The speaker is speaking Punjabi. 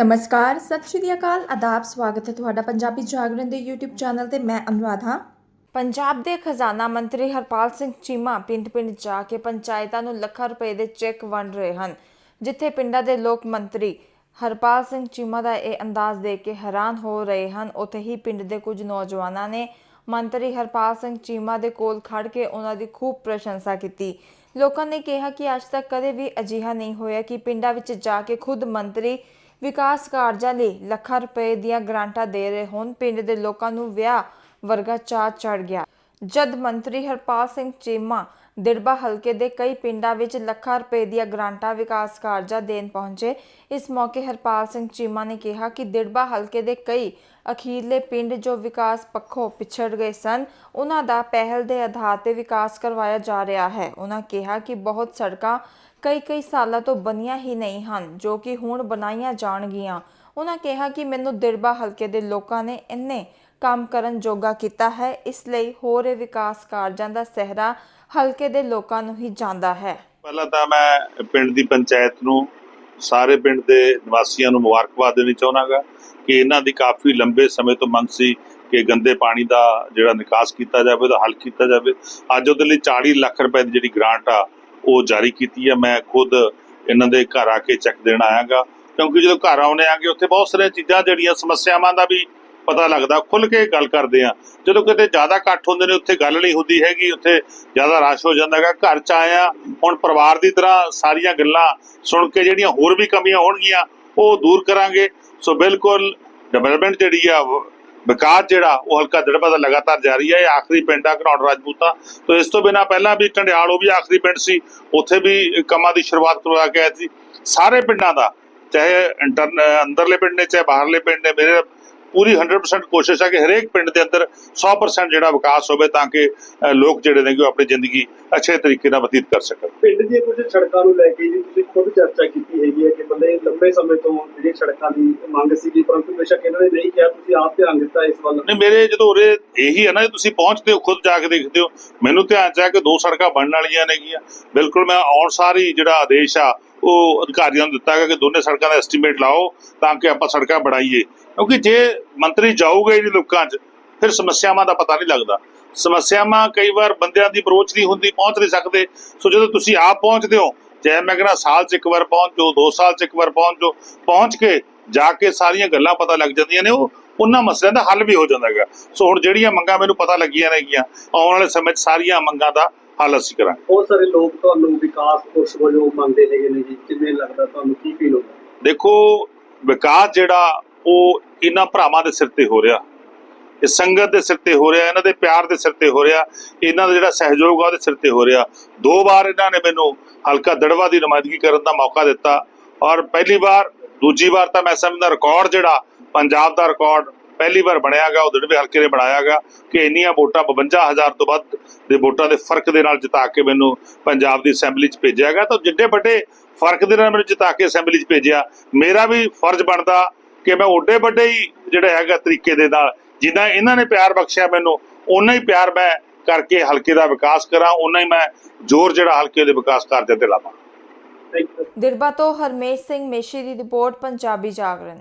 ਨਮਸਕਾਰ, ਸਤਿ ਸ਼੍ਰੀ ਅਕਾਲ, ਆਦਾਬ, ਸਵਾਗਤ ਹੈ ਤੁਹਾਡਾ ਪੰਜਾਬੀ ਜਾਗਰਣ ਦੇ YouTube ਚੈਨਲ ਤੇ, ਮੈਂ ਅਨੁਰਾਧ। ਹਾਂ ਪੰਜਾਬ ਦੇ ਖਜ਼ਾਨਾ ਮੰਤਰੀ ਹਰਪਾਲ ਸਿੰਘ ਚੀਮਾ ਪਿੰਡ-ਪਿੰਡ ਜਾ ਕੇ ਪੰਚਾਇਤਾਂ ਨੂੰ ਲੱਖਾਂ ਰੁਪਏ ਦੇ ਚੈੱਕ ਵੰਡ ਰਹੇ ਹਨ, ਜਿੱਥੇ ਪਿੰਡਾਂ ਦੇ ਲੋਕ ਮੰਤਰੀ ਹਰਪਾਲ ਸਿੰਘ ਚੀਮਾ ਦਾ ਇਹ ਅੰਦਾਜ਼ ਦੇਖ ਕੇ ਹੈਰਾਨ ਹੋ ਰਹੇ ਹਨ। ਉੱਥੇ ਹੀ ਪਿੰਡ ਦੇ ਕੁਝ ਨੌਜਵਾਨਾਂ ਨੇ ਮੰਤਰੀ ਹਰਪਾਲ ਸਿੰਘ ਚੀਮਾ ਦੇ ਕੋਲ ਖੜ ਕੇ ਉਹਨਾਂ ਦੀ ਖੂਬ ਪ੍ਰਸ਼ੰਸਾ ਕੀਤੀ। ਲੋਕਾਂ ਨੇ ਕਿਹਾ ਕਿ ਅੱਜ ਤੱਕ ਕਦੇ ਵੀ ਅਜਿਹਾ ਨਹੀਂ ਹੋਇਆ ਕਿ ਪਿੰਡਾਂ ਵਿੱਚ ਜਾ ਕੇ ਖੁਦ ਮੰਤਰੀ ਵਿਕਾਸ ਕਾਰਜਾਂ ਲਈ ਲੱਖਾਂ ਰੁਪਏ ਦੀਆਂ ਗ੍ਰਾਂਟਾਂ ਦੇ ਰਹੇ ਹੋਣ, ਪਿੰਡ ਦੇ ਲੋਕਾਂ ਨੂੰ ਵਿਆਹ ਵਰਗਾ ਚਾਅ ਚੜ ਗਿਆ। ਜਦ ਮੰਤਰੀ ਹਰਪਾਲ ਸਿੰਘ ਚੀਮਾ ਦਿੜਬਾ ਹਲਕੇ ਦੇ ਕਈ ਪਿੰਡਾਂ ਵਿੱਚ ਲੱਖਾਂ ਰੁਪਏ ਦੀਆਂ ਗ੍ਰਾਂਟਾਂ ਵਿਕਾਸ ਕਾਰਜਾਂ ਦੇਣ ਪਹੁੰਚੇ, ਇਸ ਮੌਕੇ ਹਰਪਾਲ ਸਿੰਘ ਚੀਮਾ ਨੇ ਕਿਹਾ ਕਿ ਦਿੜਬਾ ਹਲਕੇ ਦੇ ਕਈ ਅਖੀਰਲੇ ਪਿੰਡ ਜੋ ਵਿਕਾਸ ਪੱਖੋਂ ਪਿਛੜ ਗਏ ਸਨ, ਉਹਨਾਂ ਦਾ ਪਹਿਲ ਦੇ ਆਧਾਰ ਤੇ ਵਿਕਾਸ ਕਰਵਾਇਆ ਜਾ ਰਿਹਾ ਹੈ। ਉਹਨਾਂ ਕਿਹਾ ਕਿ ਬਹੁਤ ਸੜਕਾਂ ਕਈ ਕਈ ਸਾਲਾਂ ਤੋਂ ਬਣੀਆਂ ਹੀ ਨਹੀਂ ਹਨ, ਜੋ ਕਿ ਹੁਣ ਬਣਾਈਆਂ ਜਾਣਗੀਆਂ। ਉਹਨਾਂ ਕਿਹਾ ਕਿ ਮੈਨੂੰ ਦਿੜਬਾ ਹਲਕੇ ਦੇ ਲੋਕਾਂ ਨੇ ਇੰਨੇ ਕੰਮ ਕਰਨ ਜੋਗਾ ਕੀਤਾ ਹੈ, ਇਸ ਲਈ ਹੋਰ ਇਹ ਵਿਕਾਸ ਕਾਰਜਾਂ ਦਾ ਸਹਿਰਾ ਹਲਕੇ ਦੇ ਲੋਕਾਂ ਨੂੰ ਹੀ ਜਾਂਦਾ ਹੈ। ਪਹਿਲਾਂ ਤਾਂ ਮੈਂ ਪਿੰਡ ਦੀ ਪੰਚਾਇਤ ਨੂੰ, ਸਾਰੇ ਪਿੰਡ ਦੇ ਨਿਵਾਸੀਆਂ ਨੂੰ ਮੁਬਾਰਕਬਾਦ ਦੇਣੀ ਚਾਹੁੰਦਾਗਾ ਕਿ ਇਹਨਾਂ ਦੀ ਕਾਫੀ ਲੰਬੇ ਸਮੇਂ ਤੋਂ ਮੰਗ ਸੀ ਕਿ ਗੰਦੇ ਪਾਣੀ ਦਾ ਜਿਹੜਾ ਨਿਕਾਸ ਕੀਤਾ ਜਾਵੇ, ਉਹਦਾ ਹੱਲ ਕੀਤਾ ਜਾਵੇ। ਅੱਜ ਉਹਦੇ ਲਈ 40 ਲੱਖ ਰੁਪਏ ਦੀ ਜਿਹੜੀ ਗ੍ਰਾਂਟ ਆ ਉਹ ਜਾਰੀ ਕੀਤੀ ਹੈ। ਮੈਂ ਖੁਦ ਇਹਨਾਂ ਦੇ ਘਰ ਆ ਕੇ ਚੈੱਕ ਦੇਣ ਆਇਆਗਾ। ਕਿਉਂਕਿ ਜਦੋਂ ਘਰ ਆਉਣੇ ਆਗੇ, ਉੱਥੇ ਬਹੁਤ ਸਾਰੀਆਂ ਚੀਜ਼ਾਂ ਜਿਹੜੀਆਂ ਸਮੱਸਿਆਵਾਂ ਦਾ ਵੀ ਪਤਾ ਲੱਗਦਾ। ਖੁੱਲ ਕੇ ਗੱਲ ਕਰਦੇ ਆ। ਜਦੋਂ ਕਿਤੇ ਜ਼ਿਆਦਾ ਇਕੱਠ ਹੁੰਦੇ ਨੇ, ਉੱਥੇ ਗੱਲ ਨਹੀਂ ਹੁੰਦੀ ਹੈਗੀ। ਉੱਥੇ ਜ਼ਿਆਦਾ ਰਸ਼ ਹੋ ਜਾਂਦਾ ਹੈਗਾ। ਘਰ ਚ ਆਇਆ ਹੁਣ ਪਰਿਵਾਰ ਦੀ ਤਰ੍ਹਾਂ ਸਾਰੀਆਂ ਗੱਲਾਂ ਸੁਣ ਕੇ ਜਿਹੜੀਆਂ ਹੋਰ ਵੀ ਕਮੀਆਂ ਹੋਣਗੀਆਂ, ਉਹ ਦੂਰ ਕਰਾਂਗੇ। ਸੋ ਬਿਲਕੁਲ ਡਿਵੈਲਪਮੈਂਟ ਜਿਹੜੀ ਆ ਵਿਕਾਸ ਜਿਹੜਾ ਉਹ ਹਲਕਾ ਦੜਬਾ ਦਾ ਲਗਾਤਾਰ ਜਾਰੀ ਹੈ, ਇਹ ਆਖਰੀ ਪਿੰਡ ਆ ਘਨੌੜ ਰਾਜਪੂਤਾ। ਤੋਂ ਇਸ ਤੋਂ ਬਿਨਾ ਪਹਿਲਾਂ ਵੀ ਟੰਡਿਆਲ ਉਹ ਵੀ ਆਖਰੀ ਪਿੰਡ ਸੀ। ਉੱਥੇ ਵੀ ਕੰਮਾਂ ਦੀ ਸ਼ੁਰੂਆਤ ਕਰਵਾ ਕੇ ਆਏ ਸੀ। ਸਾਰੇ ਪਿੰਡਾਂ ਦਾ, ਚਾਹੇ ਅੰਦਰਲੇ ਪਿੰਡ ਨੇ, ਚਾਹੇ ਬਾਹਰਲੇ ਪਿੰਡ ਨੇ, ਮੇਰੇ ਪੂਰੀ 100% ਕੋਸ਼ਿਸ਼ ਹੈ ਕਿ ਹਰੇਕ ਪਿੰਡ ਦੇ ਅੰਦਰ 100% ਜਿਹੜਾ ਵਿਕਾਸ ਹੋਵੇ ਤਾਂ ਕਿ ਲੋਕ ਜਿਹੜੇ ਨੇ ਕਿ ਉਹ ਆਪਣੀ ਜ਼ਿੰਦਗੀ ਅੱਛੇ ਤਰੀਕੇ ਨਾਲ ਬਤੀਤ ਕਰ ਸਕਣ। ਪਿੰਡ ਦੀਆਂ ਕੁਝ ਸੜਕਾਂ ਨੂੰ ਲੈ ਕੇ ਜੀ ਤੁਸੀਂ ਖੁਦ ਚਰਚਾ ਕੀਤੀ ਹੈਗੀ ਹੈ ਕਿ ਬੰਦੇ ਲੰਬੇ ਸਮੇਂ ਤੋਂ ਜਿਹੜੀ ਸੜਕਾਂ ਦੀ ਮੰਗ ਸੀਗੀ ਪਰੰਤੂ ਬੇਸ਼ੱਕ ਇਹਨਾਂ ਨੇ ਨਹੀਂ ਕਿਹਾ ਤੁਸੀਂ ਆਪ ਧਿਆਨ ਦਿੱਤਾ ਇਸ ਵੱਲ। ਨਹੀਂ ਮੇਰੇ ਜਦੋਂ ਉਰੇ ਇਹੀ ਹੈ ਨਾ ਜੇ ਤੁਸੀਂ ਪਹੁੰਚਦੇ ਹੋ ਖੁਦ ਜਾ ਕੇ ਦੇਖਦੇ ਹੋ ਮੈਨੂੰ ਧਿਆਨ ਚ ਆ ਕਿ ਦੋ ਸੜਕਾਂ ਬਣਨ ਵਾਲੀਆਂ ਨੇਗੀਆਂ। ਬਿਲਕੁਲ ਮੈਂ ਆਉਣ ਸਾਰੀ ਜਿਹੜਾ ਆਦੇਸ਼ ਆ ਉਹ ਅਧਿਕਾਰੀਆਂ ਨੂੰ ਦਿੱਤਾ ਗਿਆ ਕਿ ਦੋਨੇ ਸੜਕਾਂ ਦਾ ਐਸਟੀਮੇਟ ਲਾਓ ਤਾਂ ਕਿ ਆਪਾਂ ਸੜਕਾਂ ਬਣਾਈਏ। ਕਿਉਂਕਿ ਜੇ ਮੰਤਰੀ ਜਾਊਗਾ ਹੀ ਲੋਕਾਂ 'ਚ, ਫਿਰ ਸਮੱਸਿਆਵਾਂ ਦਾ ਪਤਾ ਨਹੀਂ ਲੱਗਦਾ। ਸਮੱਸਿਆਵਾਂ ਕਈ ਵਾਰ ਬੰਦਿਆਂ ਦੀ ਅਪਰੋਚ ਨਹੀਂ ਹੁੰਦੀ, ਪਹੁੰਚ ਨਹੀਂ ਸਕਦੇ। ਸੋ ਜਦੋਂ ਤੁਸੀਂ ਆਪ ਪਹੁੰਚਦੇ ਹੋ, ਜੇ ਮੈਂ ਕਹਿੰਦਾ ਸਾਲ 'ਚ ਇੱਕ ਵਾਰ ਪਹੁੰਚ ਜਾਓ, ਦੋ ਸਾਲ 'ਚ ਇੱਕ ਵਾਰ ਪਹੁੰਚ ਜਾਓ, ਪਹੁੰਚ ਕੇ ਜਾ ਕੇ ਸਾਰੀਆਂ ਗੱਲਾਂ ਪਤਾ ਲੱਗ ਜਾਂਦੀਆਂ ਨੇ, ਉਹ ਉਹਨਾਂ ਮਸਲਿਆਂ ਦਾ ਹੱਲ ਵੀ ਹੋ ਜਾਂਦਾ ਹੈਗਾ। ਸੋ ਹੁਣ ਜਿਹੜੀਆਂ ਮੰਗਾਂ ਮੈਨੂੰ ਪਤਾ ਲੱਗੀਆਂ ਨੇਗੀਆਂ, ਆਉਣ ਵਾਲੇ ਸਮੇਂ 'ਚ ਸਾਰੀਆਂ ਮੰਗਾਂ ਦਾ ਹੱਲ ਅਸੀਂ ਕਰਾਂਗੇ। ਬਹੁਤ ਸਾਰੇ ਲੋਕ ਤੁਹਾਨੂੰ ਵਿਕਾਸ ਪੁਰਸ਼ ਵਜੋਂ ਮੰਨਦੇ ਹੈਗੇ ਨੇ ਜੀ ਕਿਵੇਂ ਲੱਗਦਾ ਤੁਹਾਨੂੰ ਕੀ ਫੀਲ ਹੁੰਦਾ ਦੇਖੋ, ਵਿਕਾਸ ਜਿਹੜਾ, ਉਹ ਇਹਨਾਂ ਭਰਾਵਾਂ ਦੇ ਸਿਰ ਤੇ ਹੋ ਰਿਹਾ। ਇਹ ਸੰਗਤ ਦੇ ਸਿਰ ਤੇ ਹੋ ਰਿਹਾ, ਇਹਨਾਂ ਦੇ ਪਿਆਰ ਦੇ ਸਿਰ ਤੇ ਹੋ ਰਿਹਾ, ਇਹਨਾਂ ਦਾ ਜਿਹੜਾ ਸਹਿਯੋਗ ਆ, ਉਹਦੇ ਸਿਰ ਤੇ ਹੋ ਰਿਹਾ। ਦੋ ਵਾਰ ਇਹਨਾਂ ਨੇ ਮੈਨੂੰ ਹਲਕਾ ਦੜਵਾ ਦੀ ਨੁਮਾਇੰਦਗੀ ਕਰਨ ਦਾ ਮੌਕਾ ਦਿੱਤਾ ਔਰ ਪਹਿਲੀ ਵਾਰ, ਦੂਜੀ ਵਾਰ ਤਾਂ ਮੈਂ ਸਮਝਦਾ ਰਿਕਾਰਡ ਜਿਹੜਾ, ਪੰਜਾਬ ਦਾ ਰਿਕਾਰਡ ਪਹਿਲੀ ਵਾਰ ਬਣਿਆਗਾ, ਉਹ ਦੜਵੇ ਹਲਕੇ ਨੇ ਬਣਾਇਆਗਾ ਕਿ ਇੰਨੀਆਂ ਵੋਟਾਂ 52000 ਤੋਂ ਵੱਧ ਦੇ ਵੋਟਾਂ ਦੇ ਫ਼ਰਕ ਦੇ ਨਾਲ ਜਿਤਾ ਕੇ ਮੈਨੂੰ ਪੰਜਾਬ ਦੀ ਅਸੈਂਬਲੀ 'ਚ ਭੇਜਿਆ ਤਾਂ ਜਿੱਡੇ ਵੱਡੇ ਫ਼ਰਕ ਦੇ ਨਾਲ ਮੈਨੂੰ ਜਿਤਾ ਕੇ ਅਸੈਂਬਲੀ 'ਚ ਭੇਜਿਆ, ਮੇਰਾ ਵੀ ਫਰਜ਼ ਬਣਦਾ ਕਿ ਮੈਂ ਓਡੇ ਵੱਡੇ ਹੀ ਜਿਹੜਾ ਹੈਗਾ ਤਰੀਕੇ ਦੇ ਨਾਲ, ਜਿੰਨਾ ਇਹਨਾਂ ਨੇ ਪਿਆਰ ਬਖਸ਼ਿਆ ਮੈਨੂੰ, ਓਨਾ ਹੀ ਪਿਆਰ ਮੈਂ ਕਰਕੇ ਹਲਕੇ ਦਾ ਵਿਕਾਸ ਕਰਾਂ, ਓਨਾ ਹੀ ਮੈਂ ਜ਼ੋਰ ਜਿਹੜਾ ਹਲਕੇ ਦੇ ਵਿਕਾਸ ਕਾਰਜਾਂ ਤੇ ਲਾਵਾਂ। ਦਿਰਬਾ ਤੋਂ ਹਰਮੇਸ਼ ਸਿੰਘ ਮੇਸ਼ੀ ਦੀ ਰਿਪੋਰਟ, ਪੰਜਾਬੀ ਜਾਗਰਣ।